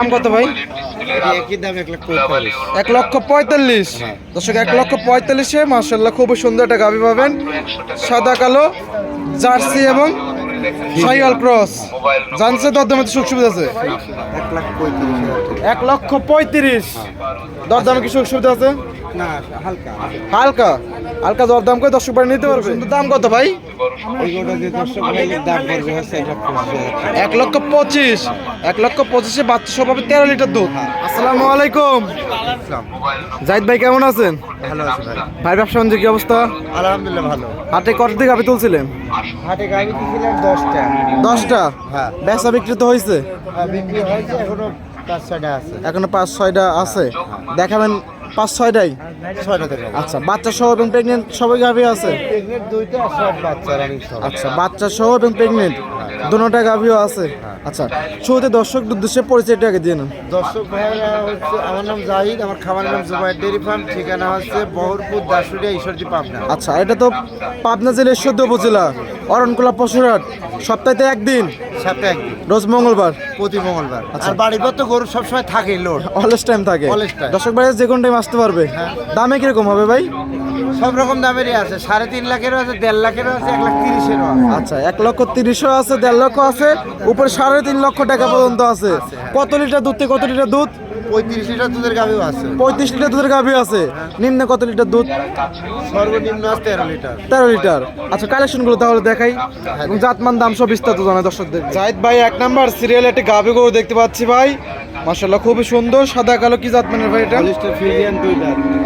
দাম কত ভাই? একই দাম এক লক্ষ পঁয়তাল্লিশ। দর্শক এক লক্ষ পঁয়তাল্লিশে মার্শাল্লাহ খুবই সুন্দর একটা গাভি পাবেন। সাদা কালো জার্সি এবং সাইয়াল ক্রস। জানছে দরদামে তো সুখ সুবিধা আছে? এক লক্ষ পঁয়ত্রিশ। দরদামে কি সুখ সুবিধা আছে? হালকা? হালকা হালকা দরদাম করে দর্শক নিতে পারবে? দাম কত ভাই? দাম এক লক্ষ পঁচিশ এক লক্ষ পঁচিশে বাচ্চা সব হবে তেরো লিটার দুধ। আসসালামু আলাইকুম। জাহিদ ভাই কেমন আছেন? ভালো আছে ভাই। ভাই ব্যবসা বাণিজ্য কি অবস্থা? আলহামদুলিল্লাহ ভালো। হাটে কত দিকে গাভি তুলছিলেন? হাটে দিয়েছিলাম দশটা। দশটা? হ্যাঁ। বেচা বিক্রি তো হয়েছে? বিক্রি হয়েছে এখনও পাঁচ ছয়টা আছে। এখনও পাঁচ ছয়টা আছে। দেখাবেন পাঁচ ছয়টাই? ছয়টা থেকে আচ্ছা বাচ্চা সহ এবং প্রেগনেন্ট সবাই গাভী আছে? প্রেগনেন্ট দুইটা সব বাচ্চা আচ্ছা বাচ্চা সহ এবং প্রেগনেন্ট দুটা গাভিও আছে? আচ্ছা শুরুতে দর্শক উদ্দেশ্যে পরিচয়টা আগে দিয়ে নেন। দর্শক ভাইয়েরা হচ্ছে আমার নাম জাহিদ আমার খামারের নাম জুবাইর ডেরি ফার্ম ঠিকানা হচ্ছে বহরপুর দাসুরিয়া ঈশ্বরদী পাবনা। আচ্ছা এটা তো পাবনা জেলার সদ্য উপজেলা অরণকুলা পশুরহাট সপ্তাহে একদিন? সপ্তাহে একদিন। রোজ মঙ্গলবার? প্রতি মঙ্গলবার। আচ্ছা। আর বাড়ির তো গরু সবসময় থাকে লোড। অলস টাইম থাকে। Always time. দর্শক ভাই যে কোনো টাইম আসতে পারবে। হ্যাঁ। দামে কীরকম হবে ভাই? সব রকম দামেরই আছে। সাড়ে তিন লাখেরও আছে দেড় লাখেরও আছে এক লাখ তিরিশেরও আছে। আচ্ছা এক লক্ষ তিরিশও আছে দেড় লক্ষ আছে উপরে সাড়ে তিন লক্ষ টাকা পর্যন্ত আছে। কত লিটার দুধ থেকে কত লিটার দুধ? পঁয়ত্রিশ লিটার দুধের গাভিও আছে। পঁয়ত্রিশ লিটার দুধের গাভি আছে। নিম্নে কত লিটার দুধ? সর্বনিম্ন আছে তেরো লিটার। তেরো লিটার। আচ্ছা কালেকশনগুলো তাহলে দেখাই। এবং জাতমান দাম সব বিস্তারিত জানাই দর্শকদের। জাহিদ ভাই এক নাম্বার সিরিয়াল একটি গাভি গরু দেখতে পাচ্ছি ভাই। মাশাল্লাহ খুবই সুন্দর। সাদা কালো কি জাতমানের ভাই এটা?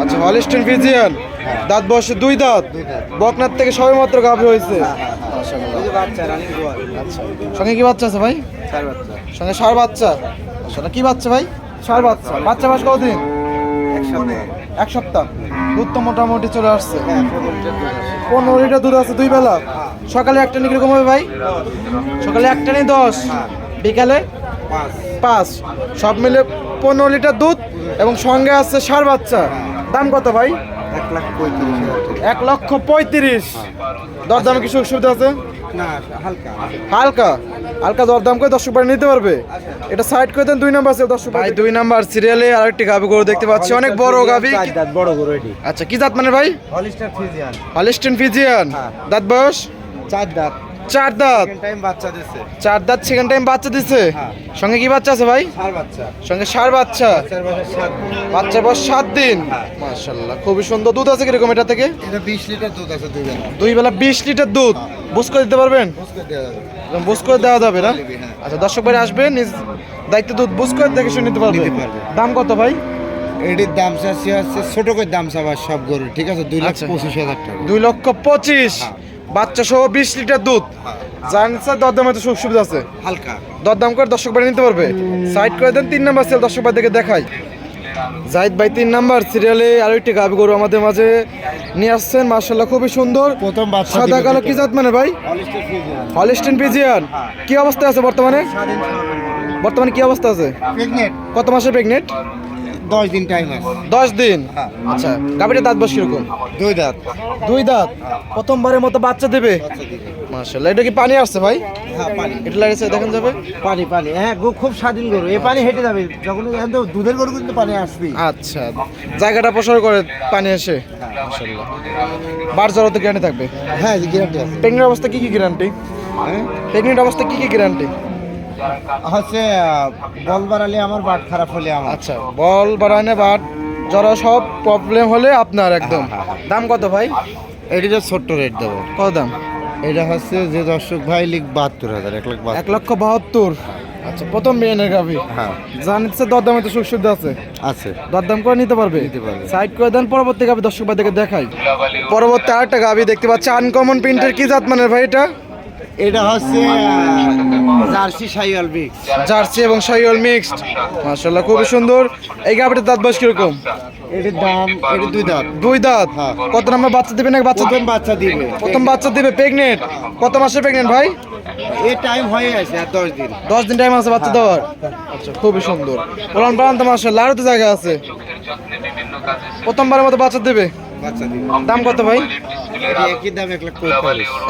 আচ্ছা হলিস্টেন ফিজিয়ান। দাঁত বয়সে দুই দাঁত। বকনার থেকে সবে মাত্র গাভি হয়েছে। এই যে বাচ্চা রানিং গোয়াল আচ্ছা সঙ্গে কি বাচ্চা আছে ভাই? সঙ্গে ষাঁড় বাচ্চা। মাশাল্লাহ কি বাচ্চা ভাই? ষাঁড় বাচ্চা। বাচ্চা মাস কতদিন? এক সপ্তাহ। দুধ তো মোটামুটি চলে আসছে। হ্যাঁ পনেরো লিটার দুধ আছে। দুই বেলা? সকালে একটা নিয়ে কীরকম হবে ভাই? সকালে একটা নেই দশ? বিকালে? পাঁচ। পাঁচ। সব মিলে পনেরো লিটার দুধ এবং সঙ্গে আছে ষাঁড় বাচ্চা। দাম কত ভাই? এক লক্ষ পঁয়ত্রিশ। দরদামে কি সুযোগ সুবিধা আছে? না হালকা। হালকা? হালকা দরদাম করে দর্শক বাড়ি নিতে পারবে? এটা সাইড করে দেন দুই নাম্বার আছে দর্শক ভাই দুই নাম্বার সিরিয়ালে আরেকটি গাভি গরু দেখতে পাচ্ছি। অনেক বড় গাভি। বড় গরু এটি। আচ্ছা কি জাত মানে ভাই? Holstein Friesian Holstein Friesian. দাঁত বয়স? চার দাঁত। চার দাঁত? বাচ্চা চার দাঁত সেকেন্ড টাইম বাচ্চা দিছে? হ্যাঁ। সঙ্গে কি বাচ্চা আছে ভাই? সঙ্গে ষাঁড় বাচ্চা? বাচ্চার বয়স সাত দিন। মাশাল্লাহ খুবই সুন্দর দুধ আছে কীরকম এটা থেকে? বিশ লিটার দুধ আছে দুই বেলা। বিশ লিটার দুধ। বুঝ করে দিতে পারবেন? বুঝ করে দেওয়া যাবে। না? হ্যাঁ। আচ্ছা দর্শক ভাই আসবে নিজ দায়িত্ব দুধ বুঝ করে দেখে শুনে নিতে পারবে। দাম কত ভাই? এটির দাম চাচ্ছি হচ্ছে ছোট করে দাম চাবার সব গরু ঠিক আছে? দুই লাখ আচ্ছা। পঁচিশ হাজার টাকা। দুই লক্ষ পঁচিশ। হ্যাঁ। বাচ্চা সহ বিশ লিটার দুধ। জানছে দরদামে তো সুখ সুবিধা আছে। হালকা। দরদাম করে দর্শক বাড়ি নিতে পারবে। সাইড করে দেন তিন নাম্বার সেল দর্শক ভাই দেখে দেখাই। জাহিদ ভাই তিন নাম্বার সিরিয়ালে আরও একটি গাভি গরু আমাদের মাঝে নিয়ে আসছেন। মার্শাল্লাহ খুবই সুন্দর। প্রথম সাদা কালো কি জাত মানে ভাই? হলিস্টিন পিজিয়ান কি অবস্থা আছে বর্তমানে? বর্তমানে কি অবস্থা আছে? কত মাসে প্রেগনেন্ট দশ দিন টাইম আছে। দশ দিন? হ্যাঁ। আচ্ছা গাভীটা দাঁত বস কীরকম? দুই দাঁত। দুই দাঁত? প্রথমবারের মতো বাচ্চা দেবে? বাচ্চা এটা কি পানি আসছে ভাই? হ্যাঁ পানি। এটা লাগেছে দেখেন যাবে? পানি পানি। হ্যাঁ গো খুব স্বাধীন গরু। এই পানি হেঁটে যাবে। যখন এখন তো দুধের গরু কিন্তু পানি আসবেই। আচ্ছা জায়গাটা প্রসার করে পানি এসে? মাশাআল্লাহ। বার জ্বরতে গ্যারান্টি থাকবে? হ্যাঁ গ্যারান্টি আছে। প্রেগনেন্ট অবস্থা কি কি গ্যারান্টি হ্যাঁ? প্রেগনেন্ট অবস্থা কি কি গ্যারান্টি হচ্ছে বল বাড়ালে আমার বাট খারাপ হলে আমার। আচ্ছা বল বাড়ানে বাট জ্বর সব প্রবলেম হলে আপনার একদম। দাম কত ভাই? এটিটা ছোট্ট রেট দেবো। কত দাম? এটা হচ্ছে যে দর্শক ভাই লিখ বাহাত্তর হাজার এক লাখ এক লক্ষ বাহাত্তর। আচ্ছা। প্রথম বিয়ানের গাভি। হ্যাঁ। জানিচ্ছে দরদামে তো সুখ সুবিধা আছে? আছে। দরদাম করে নিতে পারবে? নিতে পারবে। সাইড করে দেন পরবর্তী গাভি দর্শক ভাই দেখে দেখাই। পরবর্তী আরেকটা গাভি দেখতে পাচ্ছি আনকমন প্রিন্টের কি জাত মানের ভাই এটা? এটা হচ্ছে জার্সি সাইওয়াল বিক্স জার্সি এবং শাইওয়াল মিক্সড। মাশাআল্লাহ খুবই সুন্দর। এই গাভিটার দাঁত বয়স কীরকম? এটির দাম এটি দুই দাঁত। দুই দাঁত। কত নাম্বার বাচ্চা দিবে না বাচ্চা প্রথম বাচ্চা দিবে। প্রথম বাচ্চা দিবে প্রেগনেন্ট কত মাসে প্রেগনেন্ট ভাই? এ টাইম হয়ে আছে আর দশ দিন। দশ দিন টাইম আছে বাচ্চা দেওয়ার? আচ্ছা খুবই সুন্দর। ওলান পালান তো মাসে আরও তো জায়গা আছে। প্রথমবারের মতো বাচ্চা দেবে? বাচ্চা দিবে। দাম কত ভাই?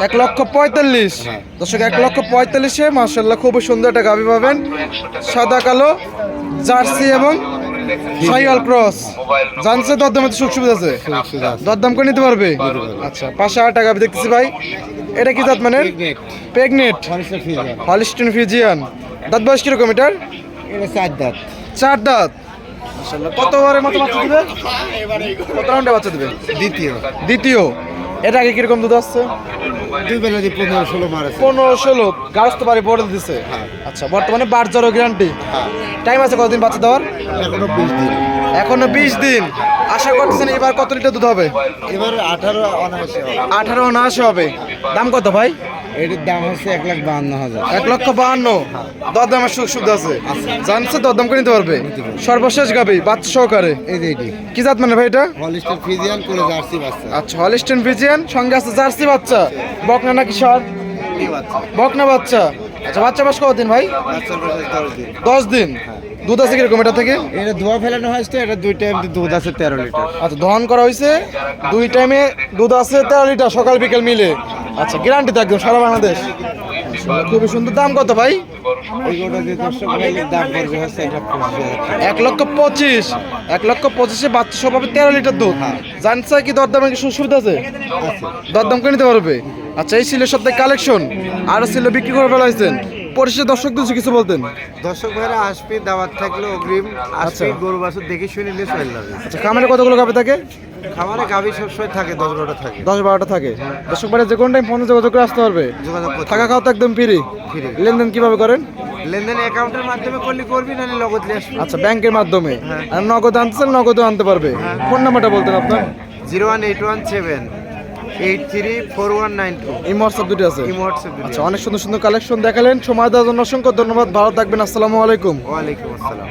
এক লক্ষ পঁয়তাল্লিশ। দর্শক এক লক্ষ পঁয়তাল্লিশে মার্শাল্লাহ খুবই সুন্দর একটা গাভি পাবেন। সাদা কালো জার্সি এবং সাইওয়াল ক্রস। জানছে দরদামের তো সুখ সুবিধা আছে? দরদাম করে নিতে পারবে? আচ্ছা পাঁচশো আট টাকা দেখতেছি ভাই। এটা কি জাত মানে প্রেগনেট হলিস্টিন ফিজিয়ান দাঁত বয়স কীরকম এটার? চার দাঁত। চার দাঁত। মাশাআল্লাহ। কত ওভারের মতো বাচ্চা দিবে? কত রাউন্ডে বাচ্চা দিবে? দ্বিতীয়। দ্বিতীয়। এটা আগে কীরকম দুধ আসছে? দুই বেলা দিয়ে পনেরো ষোলো মারেছে পনেরো ষোলো গাছ তো বাড়ি বড় দিছে। আচ্ছা বর্তমানে বার জ্বর গ্যারান্টি টাইম আছে কতদিন বাচ্চা দেওয়ার? এখনও বিশ দিন। এখনও বিশ দিন। আশা করছেন এবার কত লিটার দুধ হবে? এবার আঠারো অনায়াসে আঠারো অনায়াসে হবে। দাম কত ভাই? এটির দাম হচ্ছে এক লাখ বাহান্ন হাজার। এক লক্ষ বাহান্ন। দরদামের সুখ সুবিধা আছে। জানছে দরদাম করে নিতে পারবে? সর্বশেষ গাবি বাচ্চা সহকারে। এই যে এটি। কি জাত মানে ভাই এটা? হলিস্টার ফিজিয়ান করে জার্সি বাচ্চা। আচ্ছা হলিস্টেন ফিজিয়ান সঙ্গে আছে জার্সি বাচ্চা। বকনা নাকি সর? বকনা বাচ্চা। আচ্ছা বাচ্চা বাস কতদিন ভাই? দশ দিন। দশ দিন। দুধ আছে কীরকম এটা থেকে? এটা ধোয়া ফেলানো হয়েছে এটা দুই টাইম দুধ আছে তেরো লিটার। আচ্ছা দহন করা হয়েছে। দুই টাইমে দুধ আছে তেরো লিটার সকাল বিকেল মিলে। আচ্ছা গ্যারান্টি তো একদম সারা বাংলাদেশ। খুবই সুন্দর। দাম কত ভাই? এক লক্ষ পঁচিশ। এক লক্ষ পঁচিশে বাচ্চা সব হবে তেরো লিটার দুধ। জানছে কি দরদামের কি সুবিধা আছে? দরদাম করে নিতে পারবে? আচ্ছা এই ছিল সপ্তাহে কালেকশন আর ছিল বিক্রি করে ফেলা হয়েছেন পরিশেষে দর্শক দুশো কিছু বলতেন। দর্শক ভাইরা আসবে দাওয়াত থাকলে অগ্রিম। আসবে আচ্ছা। গরু বাছুর দেখে শুনে নিয়ে চলে যাবে। আচ্ছা খামারে কতগুলো গাবে থাকে? খামারে গাভি সবসময় থাকে দশ বারোটা থাকে। দশ বারোটা থাকে। দর্শক বাড়ি যে কোনো টাইম ফোনে যোগাযোগ করে আসতে পারবে। যোগাযোগ করতে থাকা খাওয়া তো একদম ফ্রি। লেনদেন কীভাবে করেন? লেনদেন অ্যাকাউন্টের মাধ্যমে করলে করবি নাহলে নগদ নিয়ে আসবি। আচ্ছা ব্যাংকের মাধ্যমে? আর নগদ আনতে চান নগদও আনতে পারবে। ফোন নাম্বারটা বলতেন আপনার? Zero one eight one seven eight three four one nine two. এই হোয়াটসঅ্যাপ দুটো আছে? আচ্ছা অনেক সুন্দর সুন্দর কালেকশন দেখালেন। সময় দেওয়ার জন্য অসংখ্য ধন্যবাদ। ভালো থাকবেন। আসসালামু আলাইকুম। ওয়ালাইকুম আসসালাম।